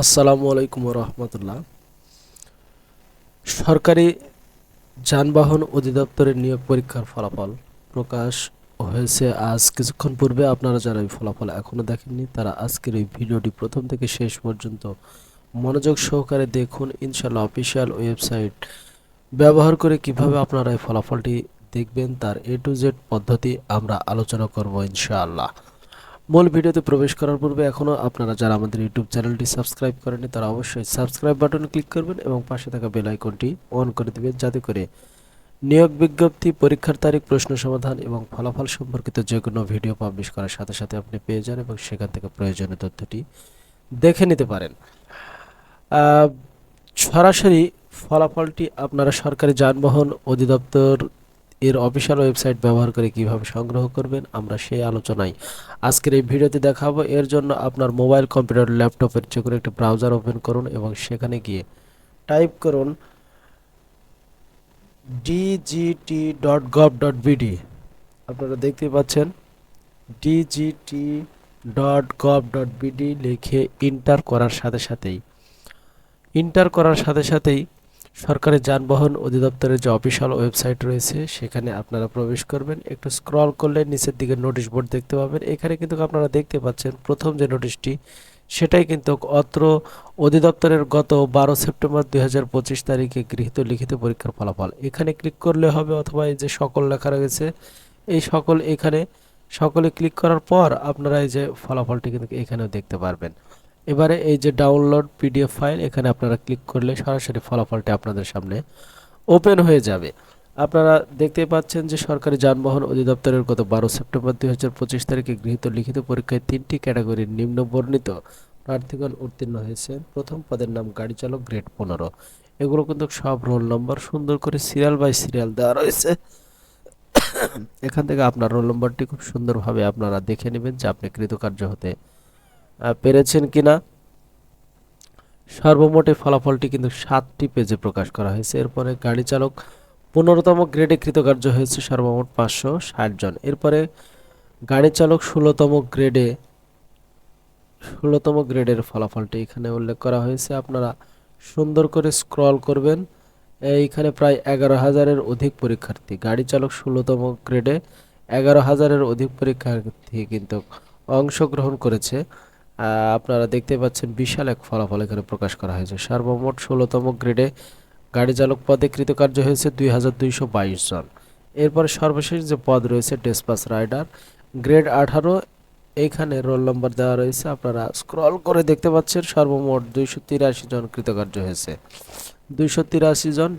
আসসালামু আলাইকুম রহমতুল্লাহ সরকারি যানবাহন অধিদপ্তরের নিয়োগ পরীক্ষার ফলাফল প্রকাশ হয়েছে আজ। কিছুক্ষণ পূর্বে আপনারা যারা এই ফলাফল এখনও দেখেননি, তারা আজকের এই ভিডিওটি প্রথম থেকে শেষ পর্যন্ত মনোযোগ সহকারে দেখুন। ইনশাল্লাহ অফিসিয়াল ওয়েবসাইট ব্যবহার করে কীভাবে আপনারা এই ফলাফলটি দেখবেন, তার এ টু জেড পদ্ধতি আমরা আলোচনা করব ইনশাআল্লাহ। মূল ভিডিওতে প্রবেশ করার পূর্বে এখনও আপনারা যারা আমাদের ইউটিউব চ্যানেলটি সাবস্ক্রাইব করেনি তারা অবশ্যই সাবস্ক্রাইব বাটনে ক্লিক করবেন এবং পাশে থাকা বেল আইকনটি অন করে দিবেন যাতে করে নিয়োগ বিজ্ঞপ্তি, পরীক্ষার তারিখ, প্রশ্ন সমাধান এবং ফলাফল সম্পর্কিত যে কোনো ভিডিও পাবলিশ করার সাথে সাথে আপনি পেয়ে যান এবং সেখান থেকে প্রয়োজনীয় তথ্যটি দেখে নিতে পারেন। সরাসরি ফলাফলটি আপনারা সরকারি যানবাহন অধিদপ্তর এর অফিসিয়াল ওয়েবসাইট ব্যবহার করে কীভাবে সংগ্রহ করবেন, আমরা সেই আলোচনায় আজকের এই ভিডিওতে দেখাবো। এর জন্য আপনার মোবাইল কম্পিউটার ল্যাপটপের যে কোনো একটা ব্রাউজার ওপেন করুন এবং সেখানে গিয়ে টাইপ করুন DGT dot gov dot BD আপনারা দেখতে পাচ্ছেন DGT dot gov dot BD লিখে ইন্টার করার সাথে সাথেই ইন্টার করার সাথে সাথেই সরকারি যানবাহন অধিদপ্তরের যে অফিসিয়াল ওয়েবসাইট রয়েছে, সেখানে আপনারা প্রবেশ করবেন। একটু স্ক্রল করলে নিচের দিকে নোটিশ বোর্ড দেখতে পাবেন। এখানে কিন্তু আপনারা দেখতে পাচ্ছেন প্রথম যে নোটিশটি, সেটাই কিন্তু অত্র অধিদপ্তরের গত বারো সেপ্টেম্বর দুই হাজার পঁচিশ তারিখে গৃহীত লিখিত পরীক্ষার ফলাফল। এখানে ক্লিক করলে হবে, অথবা এই যে সকল লেখা রয়েছে, এই সকল এখানে সকলে ক্লিক করার পর আপনারা এই যে ফলাফলটি কিন্তু এখানেও দেখতে পারবেন। এবারে এই যে ডাউনলোড পিডিএফ ফাইল এখানে আপনারা ক্লিক করলে সরাসরি ফলাফলটি আপনাদের সামনে ওপেন হয়ে যাবে। আপনারা দেখতে পাচ্ছেন যে সরকারি যানবাহন অধিদপ্তরের গত বারো সেপ্টেম্বর দুই হাজার পঁচিশ তারিখে গৃহীত লিখিত পরীক্ষায় তিনটি ক্যাটাগরির নিম্ন বর্ণিত প্রার্থীগণ উত্তীর্ণ হয়েছেন। প্রথম পদের নাম গাড়ি চালক গ্রেড পনেরো। এগুলো কিন্তু সব রোল নম্বর সুন্দর করে সিরিয়াল বাই সিরিয়াল দেওয়া রয়েছে। এখান থেকে আপনার রোল নম্বরটি খুব সুন্দরভাবে আপনারা দেখে নেবেন যে আপনি কৃতকার্য হতে পেরেছেন কিনা সর্বমোট এই ফলাফলটি কিন্তু সাতটি পেজে প্রকাশ করা হয়েছে। এরপরে গাড়ি চালক পনেরোতম গ্রেডে কৃতকার্য হয়েছে সর্বমোট পাঁচশো ষাট জন। এরপরে গাড়ি চালক ষোলোতম গ্রেডে, ষোলোতম গ্রেডের ফলাফলটি এখানে উল্লেখ করা হয়েছে। আপনারা সুন্দর করে স্ক্রল করবেন। এইখানে প্রায় এগারো হাজারের অধিক পরীক্ষার্থী। গাড়ি চালক ষোলোতম গ্রেডে এগারো হাজারের অধিক পরীক্ষার্থী কিন্তু অংশগ্রহণ করেছে। আপনারা দেখতে পাচ্ছেন বিশাল এক ফলাফল এখানে প্রকাশ করা হয়েছে। সর্বমোট ষোলোতম গ্রেডে গাড়ি চালক পদে কৃতকার্য হয়েছে দুই হাজার দুইশো বাইশ জন। এরপরে সর্বশেষ যে পদ রয়েছে ডেসপাস রাইডার, গ্রেড আঠারো এইখানে রোল নম্বর দেওয়া রয়েছে। আপনারা স্ক্রল করে দেখতে পাচ্ছেন সর্বমোট দুইশো তিরাশি জন কৃতকার্য হয়েছে। দুইশো তিরাশি জন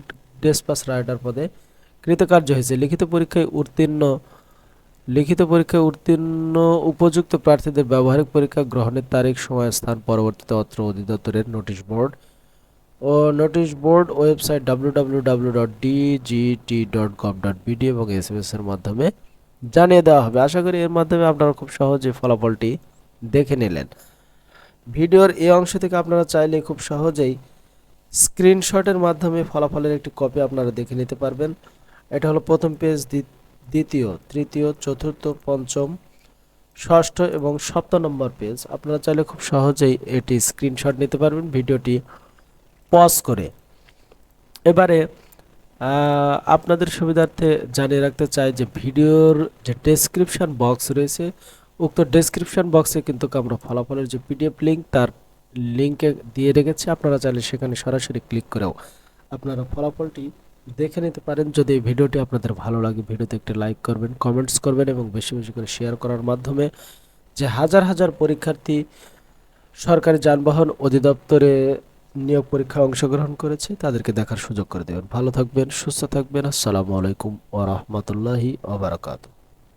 ডেসপাস রাইডার পদে কৃতকার্য হয়েছে। লিখিত পরীক্ষায় উত্তীর্ণ লিখিত পরীক্ষায় উত্তীর্ণ উপযুক্ত প্রার্থীদের ব্যবহারিক পরীক্ষা গ্রহণের তারিখ, সময়, স্থান, পরবর্তীতে অত্র অধিদপ্তরের নোটিশ বোর্ড ও নোটিশ বোর্ড ওয়েবসাইট www.dgt.gov.bd এবং এসএমএস এর মাধ্যমে জানিয়ে দেওয়া হবে। আশা করি এর মাধ্যমে আপনারা খুব সহজে ফলাফলটি দেখে নিলেন। ভিডিওর এই অংশ থেকে আপনারা চাইলে খুব সহজেই স্ক্রিনশটের মাধ্যমে ফলাফলের একটি কপি আপনারা দেখে নিতে পারবেন। এটা হলো প্রথম পেজ দ্বিতীয়, তৃতীয়, চতুর্থ, পঞ্চম, ষষ্ঠ এবং সপ্তম নম্বর পেজ। আপনারা চাইলে খুব সহজেই এটি স্ক্রিনশট নিতে পারবেন, ভিডিওটি পজ করে। এবারে আপনাদের সুবিধার্থে জানিয়ে রাখতে চাই যে ভিডিওর যে ডেসক্রিপশন বক্স রয়েছে, উক্ত ডেসক্রিপশন বক্সে কিন্তু আমরা ফলাফলের যে পিডিএফ লিঙ্ক তার লিঙ্কে দিয়ে রেখেছি। আপনারা চাইলে সেখানে সরাসরি ক্লিক করেও আপনারা ফলাফলটি দেখে নিতে পারেন। যদি এই ভিডিওটি আপনাদের ভালো লাগে, ভিডিওতে একটি লাইক করবেন কমেন্টস করবেন এবং বেশি বেশি করে শেয়ার করার মাধ্যমে যে হাজার হাজার পরীক্ষার্থী সরকারি যানবাহন অধিদপ্তরে নিয়োগ পরীক্ষায় অংশগ্রহণ করেছে, তাদেরকে দেখার সুযোগ করে দেবেন। ভালো থাকবেন, সুস্থ থাকবেন। আসসালামু আলাইকুম ওয়া রাহমাতুল্লাহি ওয়া বারাকাতুহু।